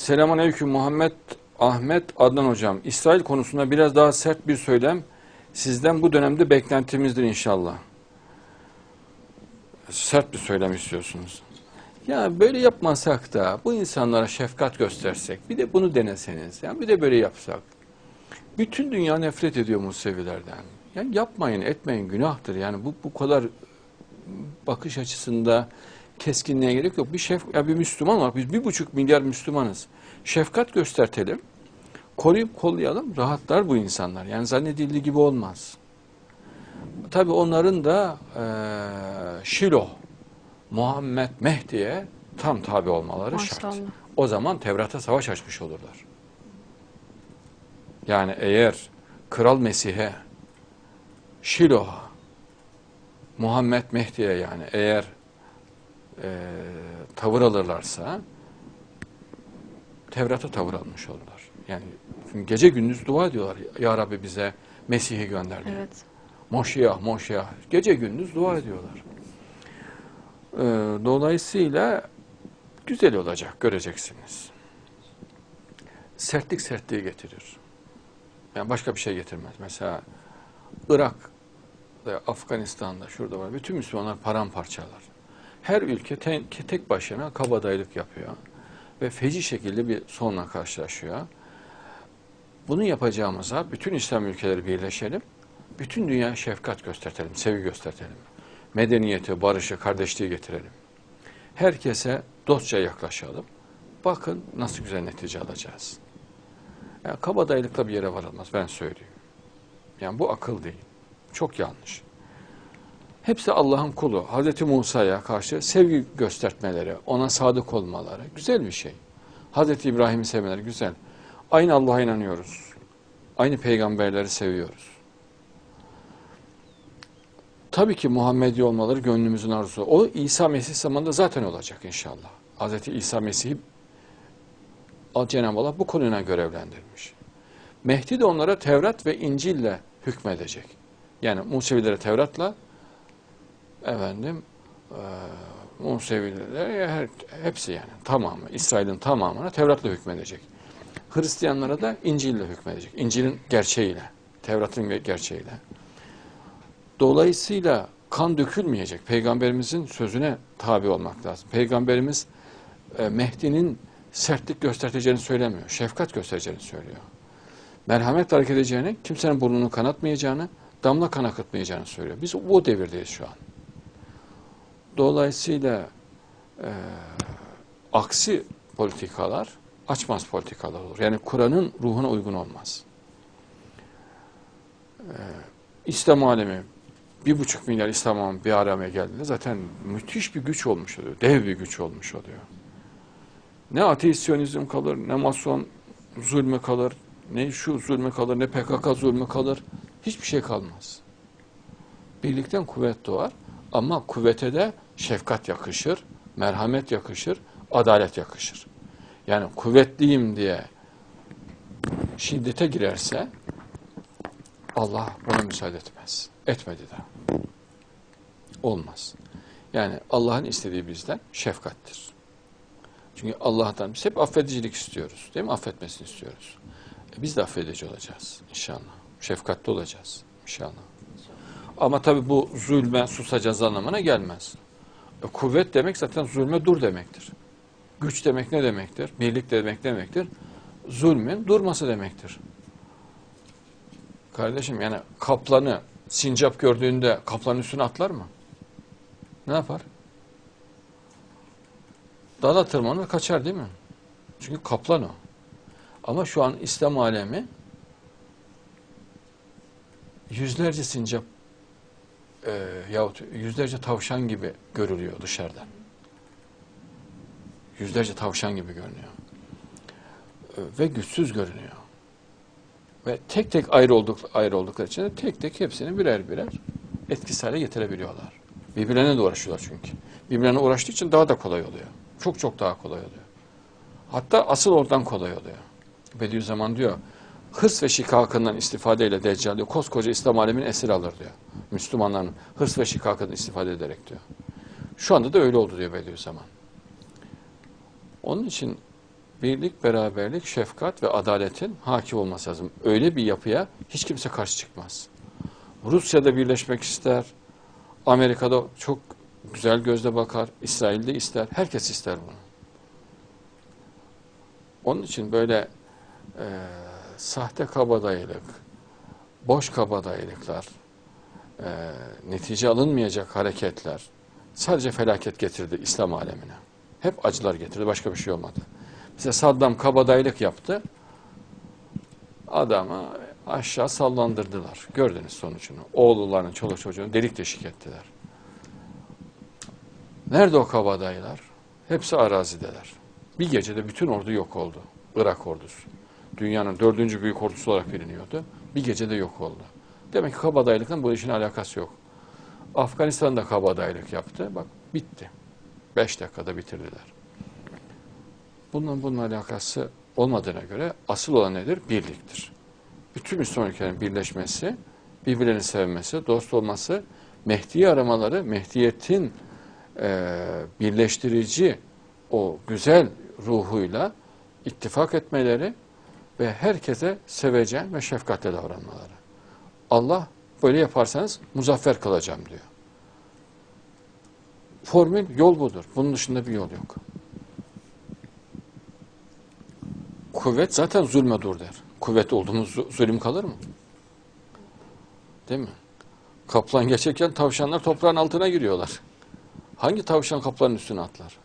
Selamun Aleyküm Muhammed Ahmet Adnan Hocam. İsrail konusunda biraz daha sert bir söylem sizden bu dönemde beklentimizdir inşallah. Sert bir söylem istiyorsunuz. Ya böyle yapmasak da bu insanlara şefkat göstersek, bir de bunu deneseniz, yani bir de böyle yapsak. Bütün dünya nefret ediyor Musevilerden. Yani yapmayın, etmeyin, günahtır. Yani bu bu kadar bakış açısında keskinliğe gerek yok. Bir şef, ya bir Müslüman var. Biz bir buçuk milyar Müslümanız. Şefkat göstertelim. Koruyup kollayalım. Rahatlar bu insanlar. Yani zannedildiği gibi olmaz. Tabii onların da eee Şilo, Muhammed Mehdi'ye tam tabi olmaları şart. Maşallah. O zaman Tevrat'a savaş açmış olurlar. Yani eğer Kral Mesih'e, Şilo'a, Muhammed Mehdi'ye yani eğer e, tavır alırlarsa Tevrat'a tavır almış olurlar. Yani gece gündüz dua ediyorlar. Ya Rabbi bize Mesih'i gönder diye. Evet. Moşiyah, Moşiyah. Gece gündüz dua ediyorlar. Ee, dolayısıyla güzel olacak, göreceksiniz. Sertlik sertliği getirir. Yani başka bir şey getirmez. Mesela Irak, Afganistan'da, şurada var. Bütün Müslümanlar paramparçalar. Her ülke ten- tek başına kabadayılık yapıyor. Ve feci şekilde bir sonla karşılaşıyor. Bunu yapacağımıza bütün İslam ülkeleri birleşelim. Bütün dünya şefkat göstertelim, sevgi göstertelim. Medeniyeti, barışı, kardeşliği getirelim. Herkese dostça yaklaşalım. Bakın nasıl güzel netice alacağız. Yani kabadayılıkla bir yere varılmaz ben söyleyeyim. Yani bu akıl değil. Çok yanlış. Hepsi Allah'ın kulu. Hazreti Musa'ya karşı sevgi göstermeleri, ona sadık olmaları güzel bir şey. Hazreti İbrahim'i sevmeleri güzel. Aynı Allah'a inanıyoruz. Aynı peygamberleri seviyoruz. Tabii ki Muhammedi olmaları gönlümüzün arzusu. O İsa Mesih zamanında zaten olacak inşallah. Hazreti İsa Mesih'i Cenab-ı Allah bu konuyla görevlendirmiş. Mehdi de onlara Tevrat ve İncil'le hükmedecek. Yani Musevilere Tevrat'la efendim e, Musevilere her, hepsi yani tamamı İsrail'in tamamına Tevrat'la hükmedecek. Hristiyanlara da İncil'le hükmedecek. İncil'in gerçeğiyle, Tevrat'ın gerçeğiyle. Dolayısıyla kan dökülmeyecek. Peygamberimizin sözüne tabi olmak lazım. Peygamberimiz e, Mehdi'nin sertlik göstereceğini söylemiyor. Şefkat göstereceğini söylüyor. Merhamet hareket edeceğini, kimsenin burnunu kanatmayacağını, damla kan akıtmayacağını söylüyor. Biz o devirdeyiz şu an. Dolayısıyla e, aksi politikalar açmaz politikalar olur. Yani Kur'an'ın ruhuna uygun olmaz. E, İslam alemi bir buçuk milyar İslam alemi bir araya geldiğinde zaten müthiş bir güç olmuş oluyor. Dev bir güç olmuş oluyor. Ne ateist siyonizm kalır, ne mason zulmü kalır, ne şu zulmü kalır, ne PKK zulmü kalır. Hiçbir şey kalmaz. Birlikten kuvvet doğar ama kuvvete de şefkat yakışır, merhamet yakışır, adalet yakışır. Yani kuvvetliyim diye şiddete girerse Allah buna müsaade etmez. Etmedi de. Olmaz. Yani Allah'ın istediği bizden şefkattir. Çünkü Allah'tan biz hep affedicilik istiyoruz. Değil mi? Affetmesini istiyoruz. E biz de affedici olacağız inşallah. Şefkatli olacağız inşallah. Ama tabii bu zulme susacağız anlamına gelmez. E, kuvvet demek zaten zulme dur demektir. Güç demek ne demektir? Birlik demek ne demektir? Zulmün durması demektir. Kardeşim yani kaplanı sincap gördüğünde kaplanın üstüne atlar mı? Ne yapar? Dala tırmanır kaçar değil mi? Çünkü kaplan o. Ama şu an İslam alemi yüzlerce sincap e, yahut yüzlerce tavşan gibi görülüyor dışarıdan. Yüzlerce tavşan gibi görünüyor. E, ve güçsüz görünüyor. Ve tek tek ayrı olduk ayrı oldukları için de tek tek hepsini birer birer etkisiz hale getirebiliyorlar. Birbirlerine de uğraşıyorlar çünkü. Birbirlerine uğraştığı için daha da kolay oluyor. Çok çok daha kolay oluyor. Hatta asıl oradan kolay oluyor. Bediüzzaman diyor, hırs ve şikakından istifadeyle Deccal diyor, koskoca İslam aleminin esir alır diyor. Müslümanların hırs ve şikakından istifade ederek diyor. Şu anda da öyle oldu diyor Bediüzzaman. Onun için birlik, beraberlik, şefkat ve adaletin hakim olması lazım. Öyle bir yapıya hiç kimse karşı çıkmaz. Rusya'da birleşmek ister, Amerika'da çok güzel gözle bakar, İsrail'de ister, herkes ister bunu. Onun için böyle e, sahte kabadayılık, boş kabadayılıklar, e, netice alınmayacak hareketler sadece felaket getirdi İslam alemine. Hep acılar getirdi, başka bir şey olmadı. Mesela Saddam kabadayılık yaptı, adamı aşağı sallandırdılar. Gördünüz sonucunu. Oğullarının, çoluk çocuğunu delik deşik ettiler. Nerede o kabadayılar? Hepsi arazideler. Bir gecede bütün ordu yok oldu. Irak ordusu. Dünyanın dördüncü büyük ordusu olarak biliniyordu. Bir gecede yok oldu. Demek ki kabadayılıkla bu işin alakası yok. Afganistan'da kabadayılık yaptı. Bak bitti. Beş dakikada bitirdiler. Bunun bununla alakası olmadığına göre asıl olan nedir? Birliktir. Bütün Müslüman ülkelerin birleşmesi, birbirlerini sevmesi, dost olması, Mehdi'yi aramaları, Mehdiyet'in e, birleştirici o güzel ruhuyla ittifak etmeleri ve herkese sevecen ve şefkatle davranmaları. Allah böyle yaparsanız muzaffer kılacağım diyor. Formül yol budur. Bunun dışında bir yol yok. Kuvvet zaten zulme dur der. Kuvvet olduğumuz zu- zulüm kalır mı? Değil mi? Kaplan geçerken tavşanlar toprağın altına giriyorlar. Hangi tavşan kaplanın üstüne atlar?